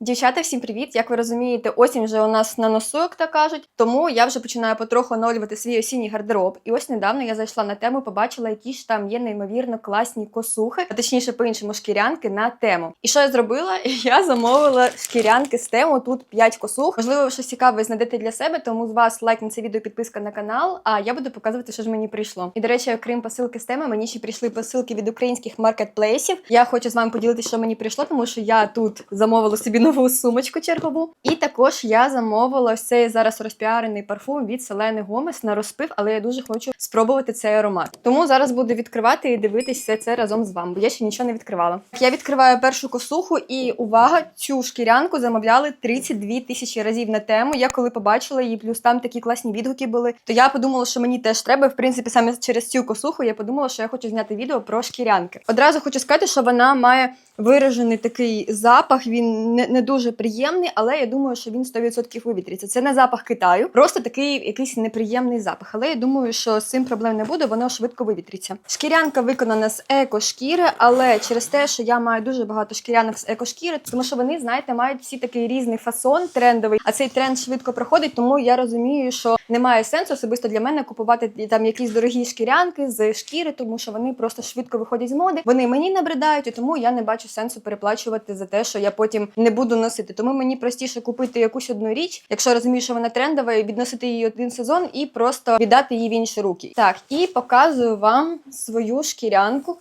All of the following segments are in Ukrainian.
Дівчата, всім привіт! Як ви розумієте, осінь вже у нас на носу, як то кажуть. Тому я вже починаю потроху оновлювати свій осінній гардероб. І ось недавно я зайшла на тему, побачила, які ж там є неймовірно класні косухи, а точніше по-іншому шкірянки на тему. І що я зробила? Я замовила шкірянки з тему. Тут 5 косух. Можливо, ви щось цікаве знайдете для себе, тому з вас лайк на це відео, підписка на канал. А я буду показувати, що ж мені прийшло. І до речі, окрім посилки з теми, мені ще прийшли посилки від українських маркетплейсів. Я хочу з вами поділитися, що мені прийшло, тому що я тут замовила собі нову сумочку чергову. І також я замовила ось цей зараз розпіарений парфум від Селени Гомес на розпив, але я дуже хочу спробувати цей аромат. Тому зараз буду відкривати і дивитися все це разом з вами, бо я ще нічого не відкривала. Я відкриваю першу косуху, і увага, цю шкірянку замовляли 32 тисячі разів на тему. Я коли побачила її, плюс там такі класні відгуки були, то я подумала, що мені теж треба. В принципі, саме через цю косуху я подумала, що я хочу зняти відео про шкірянки. Одразу хочу сказати, що вона має виражений такий запах. Він не, не дуже приємний, але я думаю, що він 100% вивітриться. Це не запах Китаю, просто такий якийсь неприємний запах. Але я думаю, що з цим проблем не буде, воно швидко вивітриться. Шкірянка виконана з еко-шкіри, але через те, що я маю дуже багато шкірянок з еко-шкіри, тому що вони, знаєте, мають всі такий різний фасон трендовий, а цей тренд швидко проходить, тому я розумію, що немає сенсу особисто для мене купувати там якісь дорогі шкірянки з шкіри, тому що вони просто швидко виходять з моди. Вони мені набридають, і тому я не бачу сенсу переплачувати за те, що я потім не буду носити. Тому мені простіше купити якусь одну річ, якщо розумію, що вона трендова, і відносити її один сезон і просто віддати її в інші руки. Так, і показую вам свою шкірянку.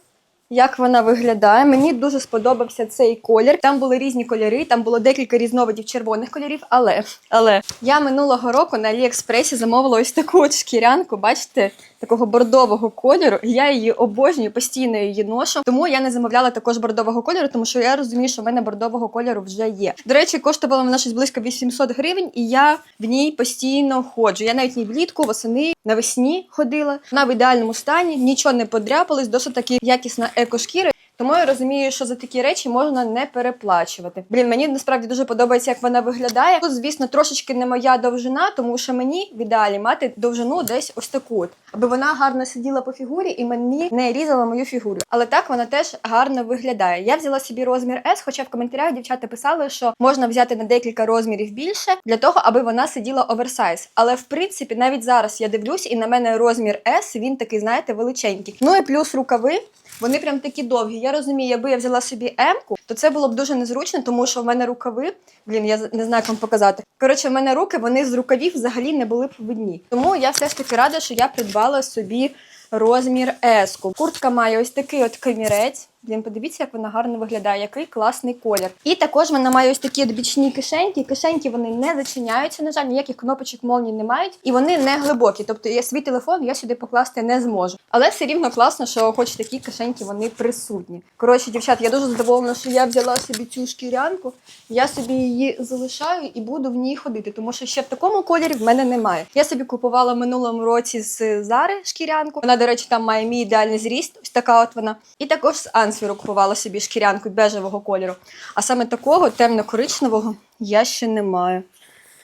Як вона виглядає? Мені дуже сподобався цей колір. Там були різні кольори, там було декілька різновидів червоних кольорів. Але але я минулого року на Аліекспресі замовила ось таку от шкірянку. Бачите, такого бордового кольору. Я її обожнюю, постійно її ношу. Тому я не замовляла також бордового кольору, тому що я розумію, що в мене бордового кольору вже є. До речі, коштувала вона щось близько 800 гривень, і я в ній постійно ходжу. Я навіть в ній влітку, восени, навесні ходила. Вона в ідеальному стані, нічого не подряпалось, досить таки якісна екошкіра. Тому я розумію, що за такі речі можна не переплачувати. Блін, мені насправді дуже подобається, як вона виглядає. Тут, звісно, трошечки не моя довжина, тому що мені в ідеалі мати довжину десь ось таку, от, аби вона гарно сиділа по фігурі і мені не різала мою фігуру. Але так вона теж гарно виглядає. Я взяла собі розмір S, хоча в коментарях дівчата писали, що можна взяти на декілька розмірів більше для того, аби вона сиділа оверсайз. Але в принципі, навіть зараз я дивлюсь, і на мене розмір S, він такий, знаєте, величенький. Ну і плюс рукави. Вони прям такі довгі. Я розумію, якби я взяла собі М-ку, то це було б дуже незручно, тому що в мене рукави. Блін, я не знаю, як вам показати. Коротше, в мене руки вони з рукавів взагалі не були б видні. Тому я все ж таки рада, що я придбала собі розмір S-ку. Куртка має ось такий от камірець. Блін, подивіться, як вона гарно виглядає, який класний колір. І також вона має ось такі бічні кишеньки. Кишеньки вони не зачиняються, на жаль, ніяких кнопочок молній не мають, і вони не глибокі. Тобто я свій телефон я сюди покласти не зможу. Але все рівно класно, що хоч такі кишеньки вони присутні. Коротше, дівчат, я дуже задоволена, що я взяла собі цю шкірянку. Я собі її залишаю і буду в ній ходити, тому що ще в такому кольорі в мене немає. Я собі купувала минулому році з Зари шкірянку. Вона, до речі, там має мій ідеальний зріст. Ось така от вона. І також з Ансвіру купувала собі шкірянку бежевого кольору. А саме такого темно-коричневого я ще не маю.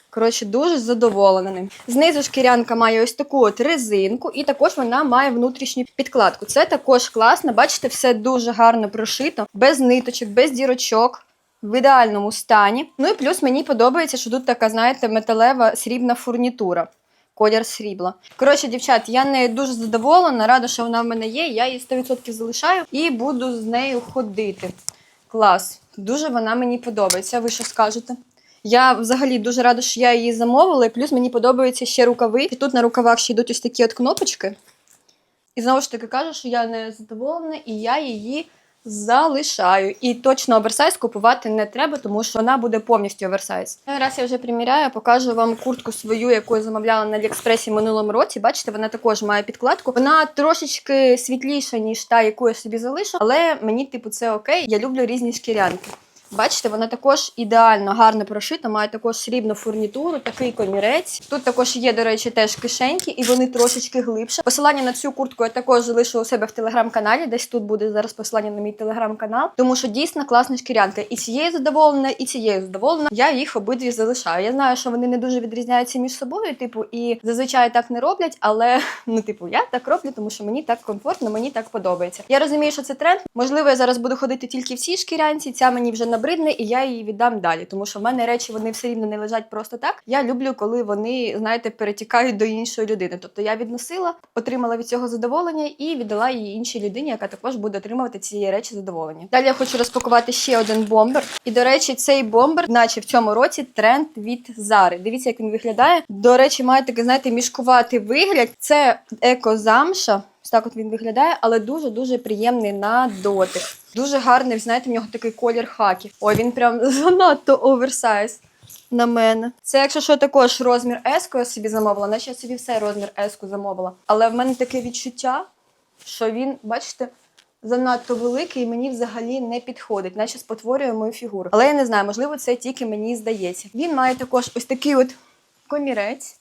Коротше, дуже задоволена ним. Знизу шкірянка має ось таку от резинку, і також вона має внутрішню підкладку. Це також класно. Бачите, все дуже гарно прошито, без ниточок, без дірочок. В ідеальному стані. Ну і плюс мені подобається, що тут така, знаєте, металева срібна фурнітура. Колір срібла. Коротше, дівчат, я не дуже задоволена, рада, що вона в мене є. Я її 100% залишаю і буду з нею ходити. Клас. Дуже вона мені подобається. Ви що скажете? Я взагалі дуже рада, що я її замовила, і плюс мені подобаються ще рукави. І тут на рукавах ще йдуть ось такі от кнопочки. І знову ж таки кажу, що я не задоволена, і я її залишаю. І точно оверсайз купувати не треба, тому що вона буде повністю оверсайз. Раз я вже приміряю, покажу вам куртку свою, яку я замовляла на Аліекспресі минулому році. Бачите, вона також має підкладку. Вона трошечки світліша, ніж та, яку я собі залишу, але мені, типу, це окей. Я люблю різні шкірянки. Бачите, вона також ідеально гарно прошита, має також срібну фурнітуру, такий комірець. Тут також є, до речі, теж кишеньки, і вони трошечки глибше. Посилання на цю куртку я також залишу у себе в телеграм-каналі. Десь тут буде зараз посилання на мій телеграм-канал, тому що дійсно класна шкірянка. І цією задоволена, і цією задоволена. Я їх обидві залишаю. Я знаю, що вони не дуже відрізняються між собою, типу, і зазвичай так не роблять, але ну, типу, я так роблю, тому що мені так комфортно, мені так подобається. Я розумію, що це тренд. Можливо, я зараз буду ходити тільки в цій шкірянці. Ця мені вже набрала набридне, і я її віддам далі. Тому що в мене речі вони все рівно не лежать просто так. Я люблю, коли вони, знаєте, перетікають до іншої людини. Тобто я відносила, отримала від цього задоволення і віддала її іншій людині, яка також буде отримувати цієї речі задоволення. Далі я хочу розпакувати ще один бомбер. І до речі, цей бомбер, наче в цьому році, тренд від Зари. Дивіться, як він виглядає. До речі, має такий, знаєте, мішкуватий вигляд. Це екозамша. Так от він виглядає, але дуже-дуже приємний на дотик. Дуже гарний, знаєте, в нього такий колір хакі. Ой, він прям занадто оверсайз на мене. Це, якщо що, також розмір S, я собі замовила, наче я собі все розмір S замовила. Але в мене таке відчуття, що він, бачите, занадто великий і мені взагалі не підходить, наче спотворює мою фігуру. Але я не знаю, можливо, це тільки мені здається. Він має також ось такий от комірець.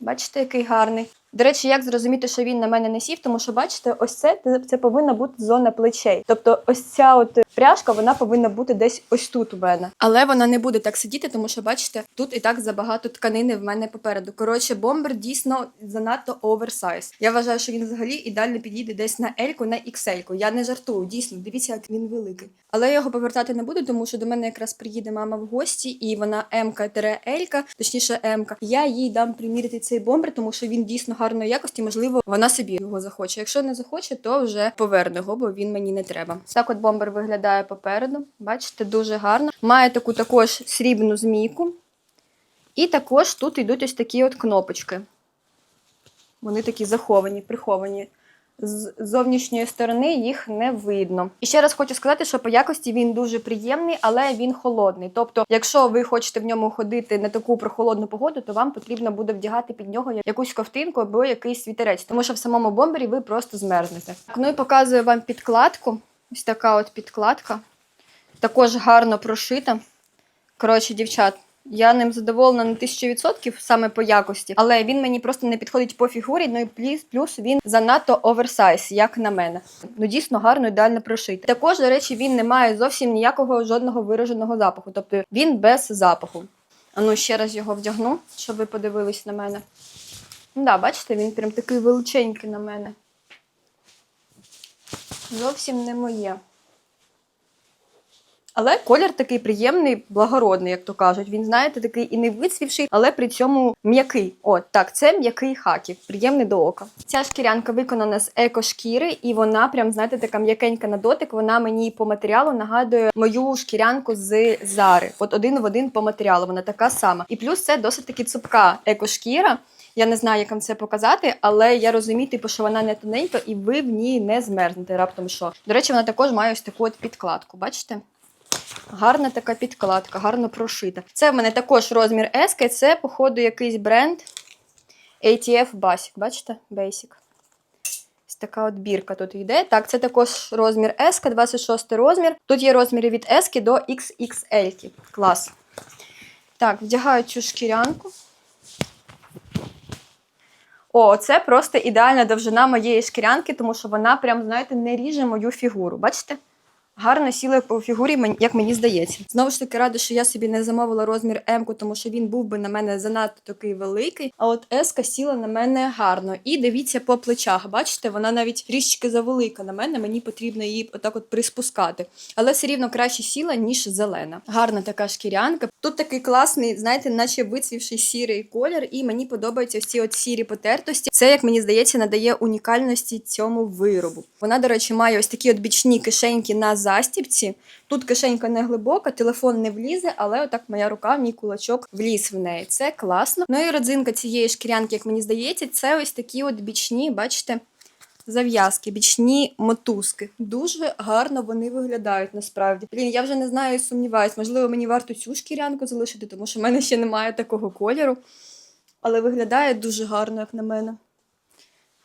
Бачите, який гарний. До речі, як зрозуміти, що він на мене не сів, тому що бачите, ось це, це повинна бути зона плечей. Тобто, ось ця от пряжка, вона повинна бути десь ось тут у мене. Але вона не буде так сидіти, тому що бачите, тут і так забагато тканини в мене попереду. Коротше, бомбер дійсно занадто оверсайз. Я вважаю, що він взагалі ідеально підійде десь на Ельку, на XL. Я не жартую. Дійсно, дивіться, як він великий. Але я його повертати не буду, тому що до мене якраз приїде мама в гості, і вона М-ка Елька, точніше М-ка. Я їй дам примірити цей бомбер, тому що він дійсно гарної якості. Можливо, вона собі його захоче. Якщо не захоче, то вже поверне його, бо він мені не треба. Так от бомбер виглядає попереду. Бачите, дуже гарно. Має таку також срібну змійку. І також тут йдуть ось такі от кнопочки. Вони такі заховані, приховані. З зовнішньої сторони їх не видно. І ще раз хочу сказати, що по якості він дуже приємний, але він холодний. Тобто, якщо ви хочете в ньому ходити на таку прохолодну погоду, то вам потрібно буде вдягати під нього якусь ковтинку або якийсь світерець, тому що в самому бомбері ви просто змерзнете. Ну і показую вам підкладку. Ось така от підкладка. Також гарно прошита. Коротше, дівчат, я ним задоволена на 1000% саме по якості, але він мені просто не підходить по фігурі. Ну і плюс, плюс він занадто оверсайз, як на мене. Ну дійсно гарно, ідеально прошитий. Також, до речі, він не має зовсім ніякого жодного вираженого запаху, тобто він без запаху. А ну ще раз його вдягну, щоб ви подивились на мене. Ну да, бачите, він прям такий величенький на мене. Зовсім не моє. Але колір такий приємний, благородний, як то кажуть. Він, знаєте, такий і не вицвівший, але при цьому м'який. От так, це м'який хаків, приємний до ока. Ця шкірянка виконана з екошкіри, і вона прям, знаєте, така м'якенька на дотик. Вона мені по матеріалу нагадує мою шкірянку з Зари. От один в один по матеріалу. Вона така сама. І плюс це досить таки цупка екошкіра. Я не знаю, як вам це показати, але я розумію, типу, що вона не тоненька, і ви в ній не змерзнете раптом що. До речі, вона також має ось таку от підкладку. Бачите? Гарна така підкладка, гарно прошита. Це в мене також розмір S, це, походу, якийсь бренд ATF Basic. Бачите? Basic. Ось така от бірка тут йде. Так, це також розмір S, 26 розмір. Тут є розміри від S до XXL. Клас. Так, вдягаю цю шкірянку. О, це просто ідеальна довжина моєї шкірянки, тому що вона прям, знаєте, не ріже мою фігуру. Бачите? Гарно сіли по фігурі, як мені здається. Знову ж таки, рада, що я собі не замовила розмір М, тому що він був би на мене занадто такий великий. А от С сіла на мене гарно. І дивіться по плечах. Бачите, вона навіть трішечки завелика на мене. Мені потрібно її отак от приспускати. Але все рівно краще сіла, ніж зелена. Гарна така шкірянка. Тут такий класний, знаєте, наче вицвівший сірий колір, і мені подобаються ці от сірі потертості. Це, як мені здається, надає унікальності цьому виробу. Вона, до речі, має ось такі от бічні кишеньки на застібці. Тут кишенька не глибока, телефон не влізе, але отак моя рука, мій кулачок вліз в неї. Це класно. Ну і родзинка цієї шкірянки, як мені здається, це ось такі от бічні, бачите, зав'язки, бічні мотузки. Дуже гарно вони виглядають насправді. Блін, я вже не знаю і сумніваюсь, можливо, мені варто цю шкірянку залишити, тому що в мене ще немає такого кольору. Але виглядає дуже гарно, як на мене.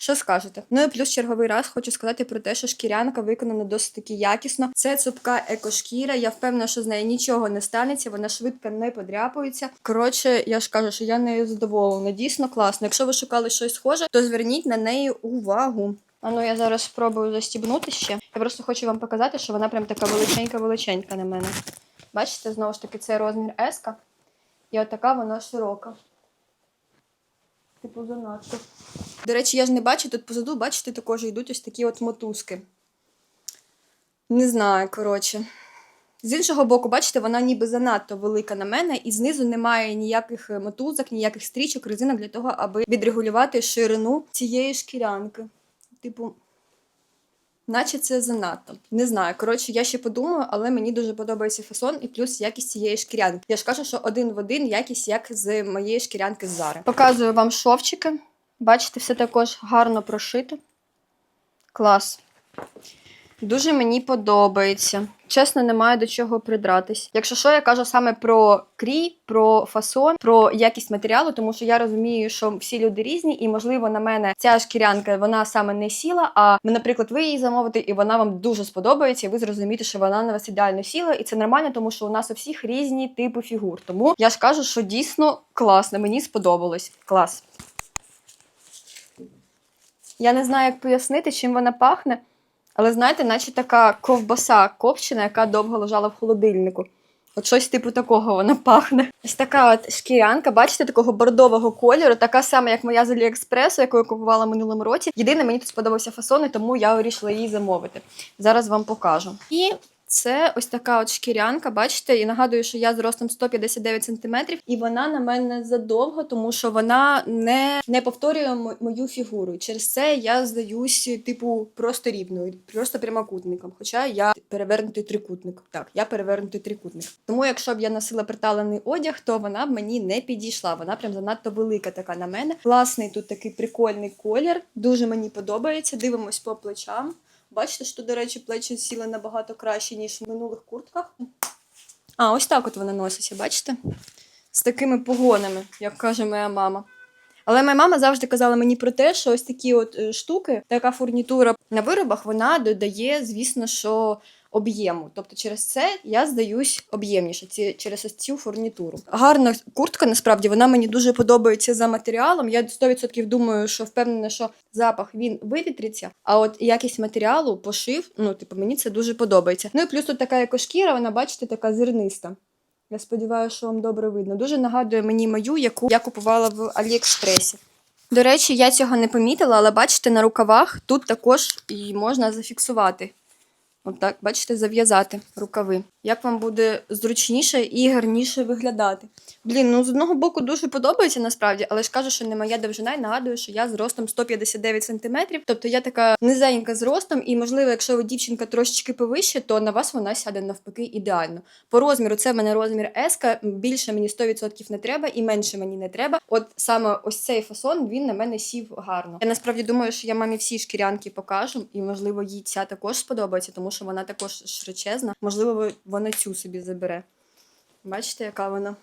Що скажете? Ну і плюс черговий раз хочу сказати про те, що шкірянка виконана досить таки якісно. Це цупка екошкіра. Я впевнена, що з нею нічого не станеться, вона швидко не подряпується. Коротше, я ж кажу, що я нею задоволена. Дійсно класно. Якщо ви шукали щось схоже, то зверніть на неї увагу. А ну я зараз спробую застібнути ще. Я просто хочу вам показати, що вона прям така величенька-величенька на мене. Бачите, знову ж таки, це розмір S. І отака вона широка. Типу занадто. До речі, я ж не бачу, тут позаду, бачите, також йдуть ось такі от мотузки. Не знаю, коротше. З іншого боку, бачите, вона ніби занадто велика на мене, і знизу немає ніяких е, мотузок, ніяких стрічок, резинок для того, аби відрегулювати ширину цієї шкірянки. Типу, наче це занадто. Не знаю. Коротше, я ще подумаю, але мені дуже подобається фасон і плюс якість цієї шкірянки. Я ж кажу, що один в один якість, як з моєї шкірянки з Зари. Показую вам шовчики. Бачите, все також гарно прошито. Клас. Дуже мені подобається. Чесно, немає до чого придратись. Якщо що, я кажу саме про крій, про фасон, про якість матеріалу, тому що я розумію, що всі люди різні, і можливо на мене ця шкірянка вона саме не сіла. А наприклад, ви її замовите, і вона вам дуже сподобається, і ви зрозумієте, що вона на вас ідеально сіла, і це нормально, тому що у нас у всіх різні типи фігур. Тому я ж кажу, що дійсно класно, мені сподобалось. Клас. Я не знаю, як пояснити, чим вона пахне. Але знаєте, наче така ковбаса копчена, яка довго лежала в холодильнику. От щось типу такого вона пахне. Ось така от шкірянка, бачите, такого бордового кольору, така сама, як моя з Аліекспресу, яку я купувала минулому році. Єдине, мені тут сподобався фасон, і тому я вирішила її замовити. Зараз вам покажу. І це ось така от шкірянка, бачите, і нагадую, що я з ростом 159 см, і вона на мене задовго, тому що вона не, не повторює мо- мою фігуру. Через це я здаюсь, типу, просто рівною, просто прямокутником. Хоча я перевернутий трикутник. Так, я перевернутий трикутник. Тому, якщо б я носила приталений одяг, то вона б мені не підійшла. Вона прям занадто велика така на мене. Класний тут такий прикольний колір. Дуже мені подобається. Дивимось по плечам. Бачите, що, до речі, плечі сіли набагато краще, ніж в минулих куртках. А, ось так от вона носиться, бачите? З такими погонами, як каже моя мама. Але моя мама завжди казала мені про те, що ось такі от е, штуки, така фурнітура на виробах, вона додає, звісно, що об'єму. Тобто через це я здаюсь об'ємніше ці, через ось цю фурнітуру. Гарна куртка, насправді, вона мені дуже подобається за матеріалом. Я 100% думаю, що впевнена, що запах він вивітриться, а от якість матеріалу, пошив, ну, типу, мені це дуже подобається. Ну і плюс тут така екошкіра, вона, бачите, така зерниста. Я сподіваюся, що вам добре видно. Дуже нагадує мені мою, яку я купувала в Аліекспресі. До речі, я цього не помітила, але бачите, на рукавах тут також її можна зафіксувати. От бачите, зав'язати рукави. Як вам буде зручніше і гарніше виглядати? Блін, ну з одного боку дуже подобається насправді, але ж кажу, що не моя довжина, і нагадую, що я з ростом 159 см. Тобто я така низенька з ростом, і можливо, якщо ви дівчинка трошечки повище, то на вас вона сяде навпаки ідеально. По розміру це в мене розмір S, більше мені 100% не треба, і менше мені не треба. От саме ось цей фасон він на мене сів гарно. Я насправді думаю, що я мамі всі шкірянки покажу, і можливо їй ця також сподобається, тому що вона також широчезна. Можливо, вона цю собі забере. Бачите, яка вона?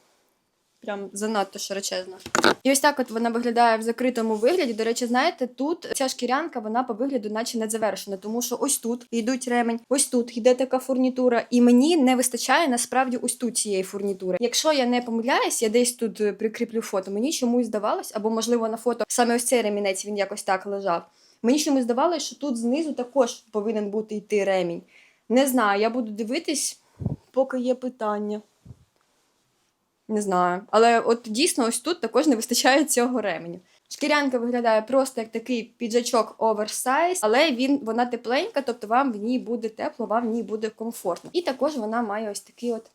Прям занадто широчезна. І ось так от вона виглядає в закритому вигляді. До речі, знаєте, тут ця шкірянка, вона по вигляду наче не завершена, тому що ось тут йдуть ремень, ось тут йде така фурнітура, і мені не вистачає насправді ось тут цієї фурнітури. Якщо я не помиляюсь, я десь тут е, прикріплю фото. Мені чомусь здавалось, або можливо на фото саме ось цей ремінець він якось так лежав. Мені чомусь здавалось, що тут знизу також повинен бути йти ремінь. Не знаю, я буду дивитись, поки є питання. Не знаю. Але от дійсно ось тут також не вистачає цього ременю. Шкірянка виглядає просто як такий піджачок оверсайз, але він вона тепленька, тобто вам в ній буде тепло, вам в ній буде комфортно. І також вона має ось такий от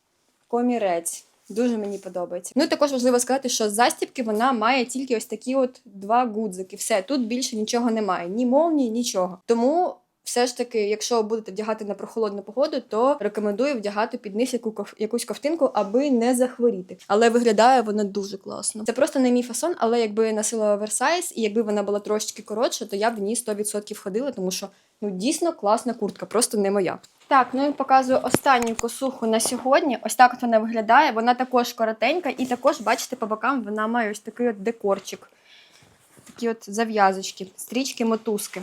комірець. Дуже мені подобається. Ну і також важливо сказати, що з застібки вона має тільки ось такі от два гудзики. Все, тут більше нічого немає, ні молнії, нічого. Тому все ж таки, якщо будете вдягати на прохолодну погоду, то рекомендую вдягати під низ яку якусь ковтинку, аби не захворіти. Але виглядає вона дуже класно. Це просто не мій фасон, але якби носила оверсайз, і якби вона була трошечки коротша, то я б в ній 100% ходила, тому що ну дійсно класна куртка, просто не моя. Так, ну і показую останню косуху на сьогодні. Ось так от вона виглядає. Вона також коротенька, і також, бачите, по бокам вона має ось такий от декорчик. Такі от зав'язочки, стрічки, мотузки.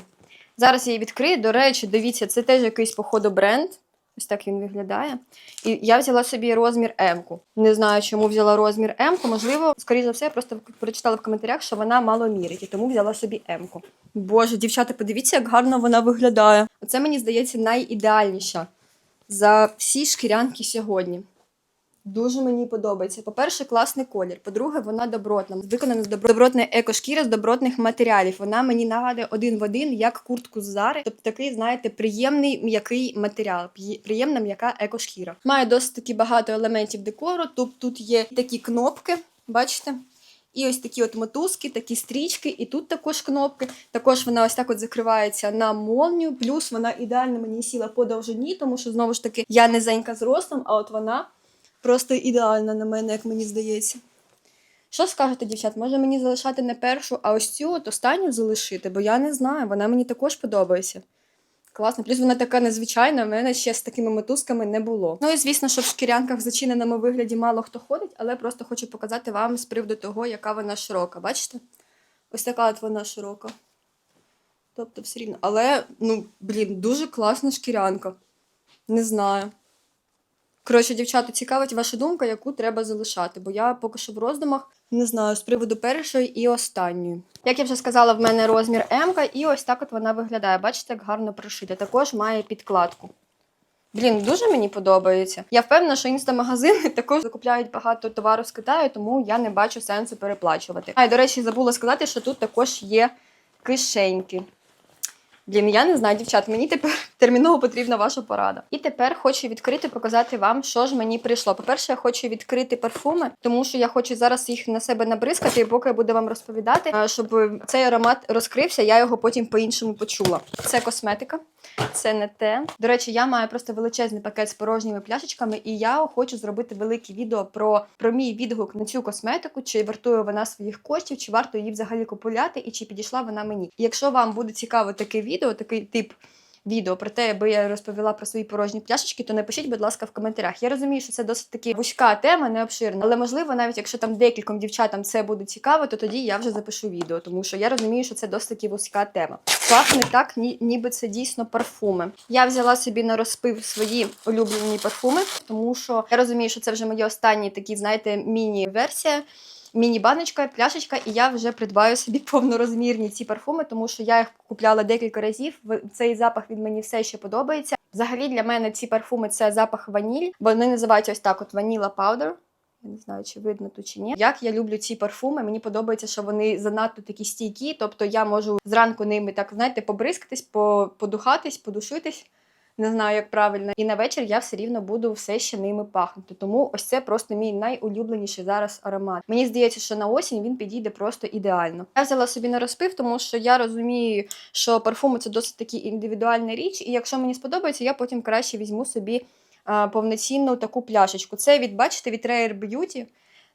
Зараз я її відкрию. До речі, дивіться, це теж якийсь, походу, бренд. Ось так він виглядає. І я взяла собі розмір М-ку. Не знаю, чому взяла розмір М-ку. Можливо, скоріше за все, я просто прочитала в коментарях, що вона мало мірить, і тому взяла собі М-ку. Боже, дівчата, подивіться, як гарно вона виглядає. Оце мені здається найідеальніша за всі шкірянки сьогодні. Дуже мені подобається. По-перше, класний колір. По-друге, вона добротна. Виконана з добро- добротної екошкіри з добротних матеріалів. Вона мені нагадує один в один, як куртку з Зари. Тобто такий, знаєте, приємний м'який матеріал. Приємна м'яка екошкіра. Має досить таки багато елементів декору. Тут, тут є такі кнопки, бачите? І ось такі от мотузки, такі стрічки, і тут також кнопки. Також вона ось так от закривається на молнію. Плюс вона ідеально мені сіла по довжині, тому що знову ж таки я низенька з ростом, а от вона просто ідеальна на мене, як мені здається. Що скажете, дівчат? Може мені залишати не першу, а ось цю от останню залишити, бо я не знаю, вона мені також подобається. Класно, плюс вона така незвичайна, в мене ще з такими мотузками не було. Ну і звісно, що в шкірянках в зачиненому вигляді мало хто ходить, але просто хочу показати вам з приводу того, яка вона широка. Бачите? Ось така от вона широка. Тобто все рівно. Але, ну, блін, дуже класна шкірянка. Не знаю. Коротше, дівчата, цікавить ваша думка, яку треба залишати, бо я поки що в роздумах не знаю з приводу першої і останньої. Як я вже сказала, в мене розмір М, і ось так от вона виглядає. Бачите, як гарно прошита. Також має підкладку. Блін, дуже мені подобається. Я впевнена, що інстамагазини також закупляють багато товару з Китаю, тому я не бачу сенсу переплачувати. А й до речі, забула сказати, що тут також є кишеньки. Блін, я не знаю, дівчат, мені тепер терміново потрібна ваша порада. І тепер хочу відкрити, показати вам, що ж мені прийшло. По-перше, я хочу відкрити парфуми, тому що я хочу зараз їх на себе набризкати, і поки я буду вам розповідати, щоб цей аромат розкрився, я його потім по-іншому почула. Це косметика, це не те. До речі, я маю просто величезний пакет з порожніми пляшечками, і я хочу зробити велике відео про, про мій відгук на цю косметику, чи вартує вона своїх коштів, чи варто її взагалі купувати, і чи підійшла вона мені. Якщо вам буде цікаво таке відео, такий тип. Відео про те, аби я розповіла про свої порожні пляшечки, то напишіть, будь ласка, в коментарях. Я розумію, що це досить таки вузька тема, не обширна, але можливо, навіть якщо там декільком дівчатам це буде цікаво, то тоді я вже запишу відео, тому що я розумію, що це досить таки вузька тема. Пахне так, ні, ніби це дійсно парфуми. Я взяла собі на розпив свої улюблені парфуми, тому що я розумію, що це вже мої останні такі, знаєте, міні-версія. Міні-баночка, пляшечка, і я вже придбаю собі повнорозмірні ці парфуми, тому що я їх купляла декілька разів. Цей запах він мені все ще подобається. Взагалі для мене ці парфуми це запах ваніль. Вони називаються ось так: от ваніла паудер. Я не знаю, чи видно тут чи ні. Як я люблю ці парфуми, мені подобається, що вони занадто такі стійкі. Тобто я можу зранку ними так, знаєте, побризкатись, подухатись, подушитись. Не знаю, як правильно, і на вечір я все рівно буду все ще ними пахнути. Тому ось це просто мій найулюбленіший зараз аромат. Мені здається, що на осінь він підійде просто ідеально. Я взяла собі на розпив, тому що я розумію, що парфуми це досить таки індивідуальна річ, і якщо мені сподобається, я потім краще візьму собі повноцінну таку пляшечку. Це від, бачите, від Rare Beauty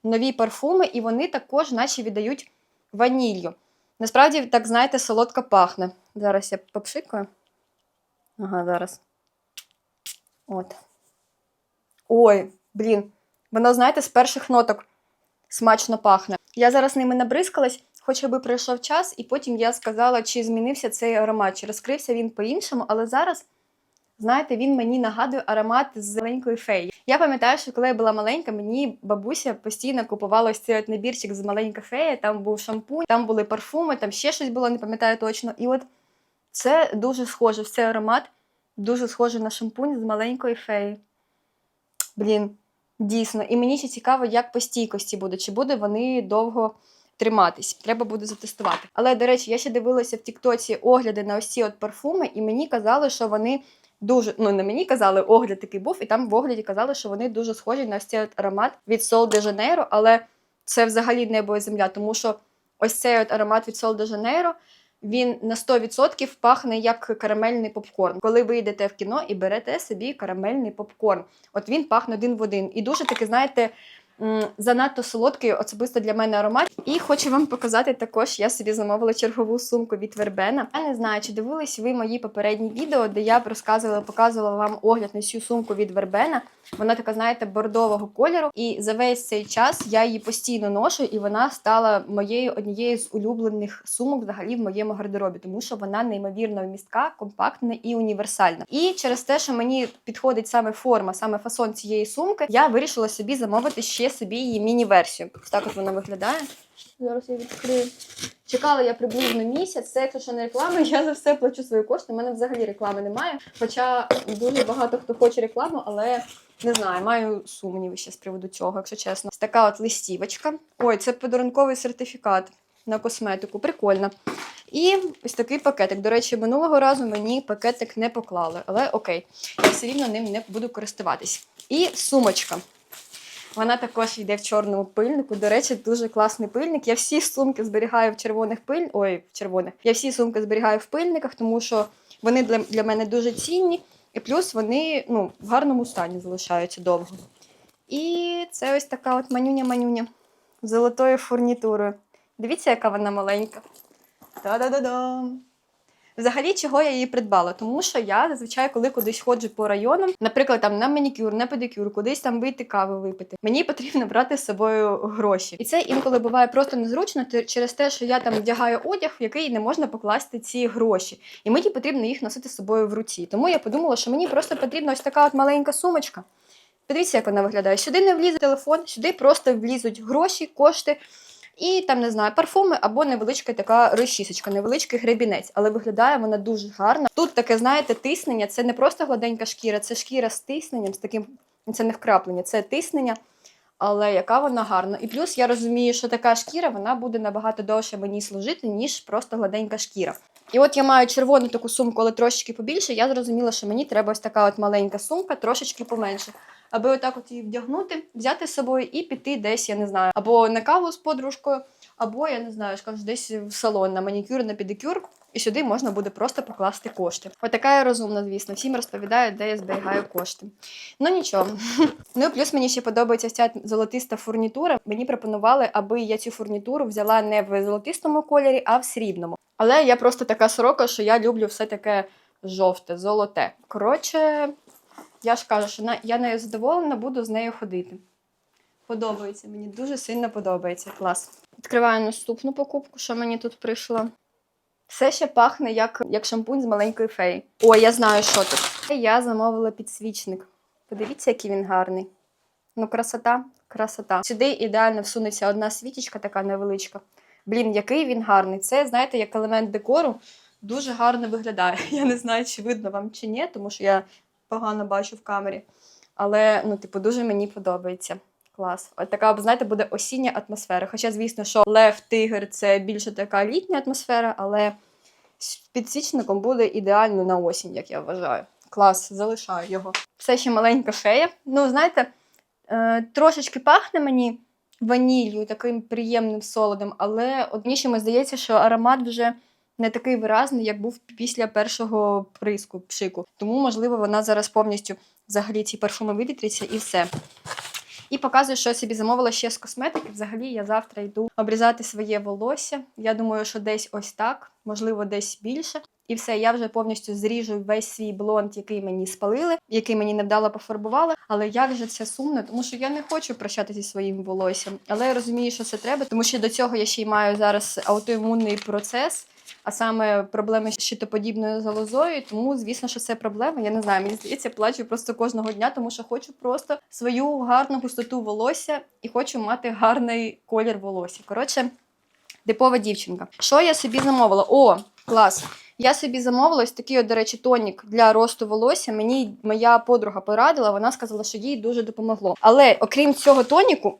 нові парфуми, і вони також, наче віддають ванілью. Насправді, так знаєте, солодко пахне. Зараз я попшикаю. Ага, зараз. От. Ой, блін. Воно, знаєте, з перших ноток смачно пахне. Я зараз ними набризкалась, хоч би пройшов час, і потім я сказала, чи змінився цей аромат, чи розкрився він по-іншому, але зараз. Знаєте, він мені нагадує аромат з маленької феї. Я пам'ятаю, що коли я була маленька, мені бабуся постійно купувала ось цей набірчик з маленька фея. Там був шампунь, там були парфуми, там ще щось було, не пам'ятаю точно. І от це дуже схоже, в цей аромат дуже схожий на шампунь з маленької феї. Блін, дійсно. І мені ще цікаво, як по стійкості буде, чи буде вони довго триматись. Треба буде затестувати. Але, до речі, я ще дивилася в Тіктоці огляди на ось ці от парфуми, і мені казали, що вони дуже. Ну, не мені казали, огляд такий був, і там в огляді казали, що вони дуже схожі на ось цей аромат від Sol de Janeiro, але це взагалі небо і земля, тому що ось цей от аромат від Sol de Janeiro, він на 100% пахне як карамельний попкорн. Коли ви йдете в кіно і берете собі карамельний попкорн. От він пахне один в один. І дуже таки, знаєте, занадто солодкий, особисто для мене аромат. І хочу вам показати також, я собі замовила чергову сумку від Вербена. Я не знаю, чи дивились ви мої попередні відео, де я б розказувала, показувала вам огляд на цю сумку від Вербена. Вона така, знаєте, бордового кольору. І за весь цей час я її постійно ношу, і вона стала моєю однією з улюблених сумок взагалі в моєму гардеробі, тому що вона неймовірно вмістка, компактна і універсальна. І через те, що мені підходить саме форма, саме фасон цієї сумки, я вирішила собі замовити ще собі її міні-версію. Так от вона виглядає. Зараз я відкрию. Чекала я приблизно місяць. Це якщо що не реклама, я за все плачу свої кошти. У мене взагалі реклами немає. Хоча дуже багато хто хоче рекламу, але Не знаю, маю сумніви ще з приводу цього, якщо чесно. Така от листівочка. Ой, це подарунковий сертифікат на косметику. Прикольно. І ось такий пакетик. До речі, минулого разу мені пакетик не поклали, але окей, я все рівно ним не буду користуватись. І сумочка. Вона також йде в чорному пильнику. До речі, дуже класний пильник. Я всі сумки зберігаю в червоних пиль... Ой, в червоних. Я всі сумки зберігаю в пильниках, тому що вони для, для мене дуже цінні. І плюс вони ну, в гарному стані залишаються довго. І це ось така от манюня-манюня золотою фурнітурою. Дивіться, яка вона маленька. Та-да-да-дам! Взагалі, чого я її придбала? Тому що я зазвичай, коли кудись ходжу по району, наприклад, там на манікюр, на педикюр, кудись там вийти кави випити. Мені потрібно брати з собою гроші. І це інколи буває просто незручно через те, що я там вдягаю одяг, в який не можна покласти ці гроші. І мені потрібно їх носити з собою в руці. Тому я подумала, що мені просто потрібна ось така от маленька сумочка. Подивіться, як вона виглядає. Сюди не влізе телефон, сюди просто влізуть гроші, кошти. І там не знаю, парфуми або невеличка така розчісочка, невеличкий гребінець, але виглядає вона дуже гарно. Тут таке, знаєте, тиснення. Це не просто гладенька шкіра, це шкіра з тисненням, з таким це не вкраплення, це тиснення. Але яка вона гарна. І плюс я розумію, що така шкіра вона буде набагато довше мені служити, ніж просто гладенька шкіра. І от я маю червону таку сумку, але трошечки побільше. Я зрозуміла, що мені треба ось така от маленька сумка, трошечки поменше. Аби отак от її вдягнути, взяти з собою і піти десь, я не знаю, або на каву з подружкою, або я не знаю, скажу, десь в салон на манікюр, на педикюр. І сюди можна буде просто покласти кошти. Отака я розумна, звісно. Всім розповідаю, де я зберігаю кошти. Ну нічого. Ну і плюс мені ще подобається ця золотиста фурнітура. Мені пропонували, аби я цю фурнітуру взяла не в золотистому кольорі, а в срібному. Але я просто така сорока, що я люблю все таке жовте, золоте. Коротше, я ж кажу, що на- я нею задоволена, буду з нею ходити. Подобається, мені дуже сильно подобається. Клас. Відкриваю наступну покупку, що мені тут прийшло. Все ще пахне як, як шампунь з маленької феї. Ой, я знаю, що тут. Я замовила підсвічник. Подивіться, який він гарний. Ну, красота, красота. Сюди ідеально всунеться одна свічечка, така невеличка. Блін, який він гарний. Це, знаєте, як елемент декору дуже гарно виглядає. Я не знаю, чи видно вам чи ні, тому що я погано бачу в камері. Але, ну, типу, дуже мені подобається. Клас. От така, знаєте, буде осіння атмосфера. Хоча, звісно, що лев, тигр це більше така літня атмосфера, але з підсвічником буде ідеально на осінь, як я вважаю. Клас, залишаю його. Все ще маленька шея. Ну, знаєте, е, трошечки пахне мені ваніллю, таким приємним солодом, але от мені здається, що аромат вже не такий виразний, як був після першого приску пшику. Тому, можливо, вона зараз повністю взагалі ці парфуми вивітряться і все. І показую, що я собі замовила ще з косметики. Взагалі, я завтра йду обрізати своє волосся. Я думаю, що десь ось так, можливо, десь більше. І все, я вже повністю зріжу весь свій блонд, який мені спалили, який мені невдало пофарбували. Але як же це сумно, тому що я не хочу прощатися зі своїм волоссям. Але я розумію, що це треба, тому що до цього я ще й маю зараз аутоімунний процес. А саме проблеми з щитоподібною залозою, тому звісно, що це проблема. Я не знаю, мені здається, плачу просто кожного дня, тому що хочу просто свою гарну густоту волосся і хочу мати гарний колір волосся. Коротше, типова дівчинка. Що я собі замовила? О, клас! Я собі замовила ось такий, до речі, тонік для росту волосся. Мені моя подруга порадила, вона сказала, що їй дуже допомогло. Але окрім цього тоніку,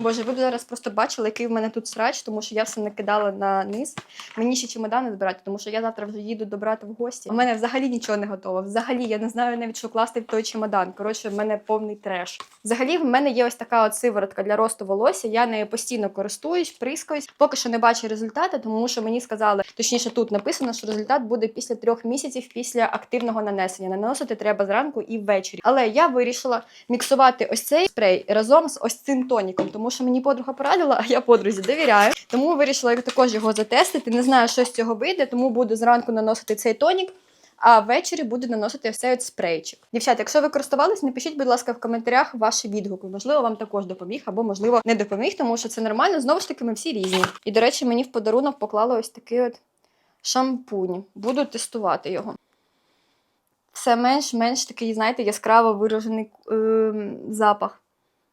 боже, ви б зараз просто бачили, який в мене тут срач, тому що я все накидала на низ. Мені ще чемодани збирати, тому що я завтра вже їду добрати в гості. У мене взагалі нічого не готово. Взагалі, я не знаю навіть, що класти в той чемодан. Коротше, в мене повний треш. Взагалі, в мене є ось така от сиворотка для росту волосся. Я нею постійно користуюсь, прискаюсь. Поки що не бачу результати, тому що мені сказали, точніше, тут написано, що результат буде після трьох місяців після активного нанесення. Наносити треба зранку і ввечері. Але я вирішила міксувати ось цей спрей разом з ось цим тоніком, тому що мені подруга порадила, а я подрузі довіряю. Тому вирішила також його затестити. Не знаю, що з цього вийде, тому буду зранку наносити цей тонік. А ввечері буду наносити цей от спрейчик. Дівчата, якщо ви користувались, напишіть, будь ласка, в коментарях ваші відгуки. Можливо, вам також допоміг, або можливо не допоміг, тому що це нормально. Знову ж таки, ми всі різні. І до речі, мені в подарунок поклали ось такий от шампунь. Буду тестувати його. Все менш-менш такий, знаєте, яскраво виражений ем, запах.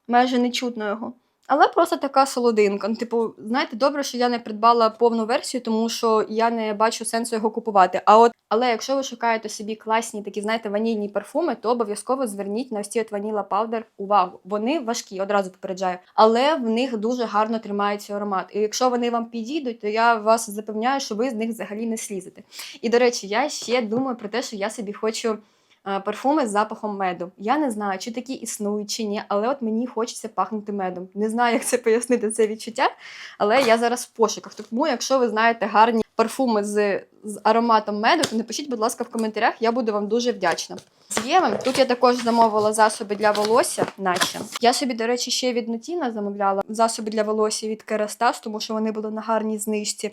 Майже не чутно його. Але просто така солодинка. Ну, типу, знаєте, добре, що я не придбала повну версію, тому що я не бачу сенсу його купувати. А от, але якщо ви шукаєте собі класні такі, знаєте, ванільні парфуми, то обов'язково зверніть на ось ці от ваніла паудер увагу. Вони важкі, одразу попереджаю, але в них дуже гарно тримається аромат. І якщо вони вам підійдуть, то я вас запевняю, що ви з них взагалі не слізете. І до речі, я ще думаю про те, що я собі хочу. Е, Парфуми з запахом меду. Я не знаю, чи такі існують, чи ні, але от мені хочеться пахнути медом. Не знаю, як це пояснити це відчуття, але я зараз в пошуках. Тому, якщо ви знаєте гарні парфуми з, з ароматом меду, то напишіть, будь ласка, в коментарях, я буду вам дуже вдячна. З тут я також замовила засоби для волосся, наче. Я собі, до речі, ще від Нотіна замовляла засоби для волосся від Керастас, тому що вони були на гарній знижці.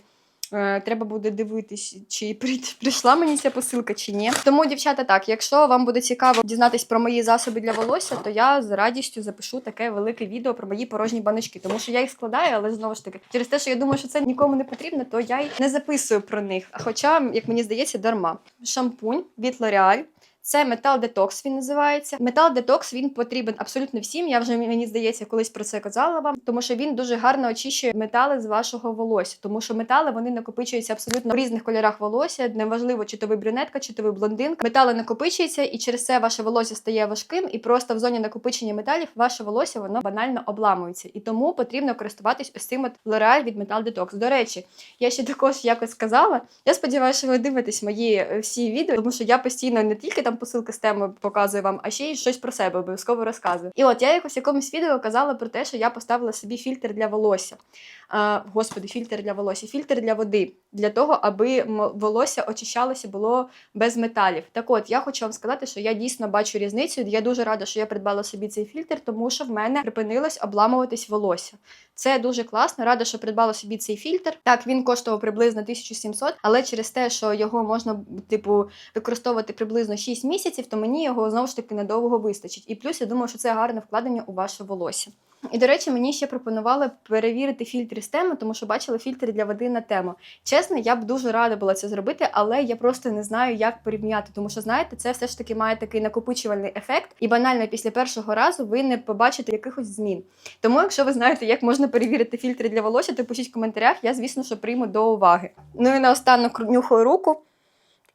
Е, Треба буде дивитись, чи прийшла мені ця посилка, чи ні. Тому, дівчата, так, якщо вам буде цікаво дізнатись про мої засоби для волосся, то я з радістю запишу таке велике відео про мої порожні баночки, тому що я їх складаю, але знову ж таки, через те, що я думаю, що це нікому не потрібно, то я й не записую про них. Хоча, як мені здається, дарма. Шампунь від L'Oreal. Це Metal Detox він називається. Metal Detox він потрібен абсолютно всім. Я вже мені здається, колись про це казала вам, тому що він дуже гарно очищує метали з вашого волосся, тому що метали вони накопичуються абсолютно в різних кольорах волосся. Неважливо, чи то ви брюнетка, чи то ви блондинка. Метали накопичуються, і через це ваше волосся стає важким, і просто в зоні накопичення металів ваше волосся воно банально обламується. І тому потрібно користуватись ось цим L'Oreal від Metal Detox. До речі, я ще також якось сказала. Я сподіваюся, що ви дивитесь мої е, всі відео, тому що я постійно не тільки там посилки з теми показує вам, а ще й щось про себе обов'язково розказує. І от я якось якомусь відео казала про те, що я поставила собі фільтр для волосся. Господи, фільтр для волосся, фільтр для води, для того, аби волосся очищалося було без металів. Так от, я хочу вам сказати, що я дійсно бачу різницю. Я дуже рада, що я придбала собі цей фільтр, тому що в мене припинилось обламуватись волосся. Це дуже класно. Рада, що придбала собі цей фільтр. Так, він коштував приблизно 1700, але через те, що його можна типу використовувати приблизно 6 місяців, то мені його знову ж таки надовго вистачить. І плюс я думаю, що це гарне вкладення у ваше волосся. І до речі, мені ще пропонували перевірити фільтри з теми, тому що бачила фільтри для води на тему. Чесно, я б дуже рада була це зробити, але я просто не знаю, як порівняти, тому що знаєте, це все ж таки має такий накопичувальний ефект, і банально після першого разу ви не побачите якихось змін. Тому, якщо ви знаєте, як можна перевірити фільтри для волосся, то пишіть в коментарях. Я, звісно, що прийму до уваги. Ну і наостанок нюхаю руку.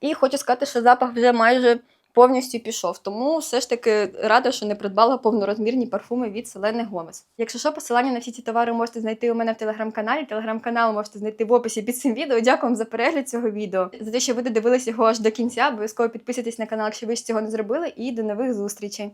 І хочу сказати, що запах вже майже повністю пішов. Тому все ж таки рада, що не придбала повнорозмірні парфуми від Селени Гомес. Якщо що, посилання на всі ці товари можете знайти у мене в телеграм-каналі. Телеграм-канал можете знайти в описі під цим відео. Дякую вам за перегляд цього відео. За те, що ви додивились його аж до кінця. Обов'язково підписуйтесь на канал, якщо ви ж цього не зробили. І до нових зустрічей.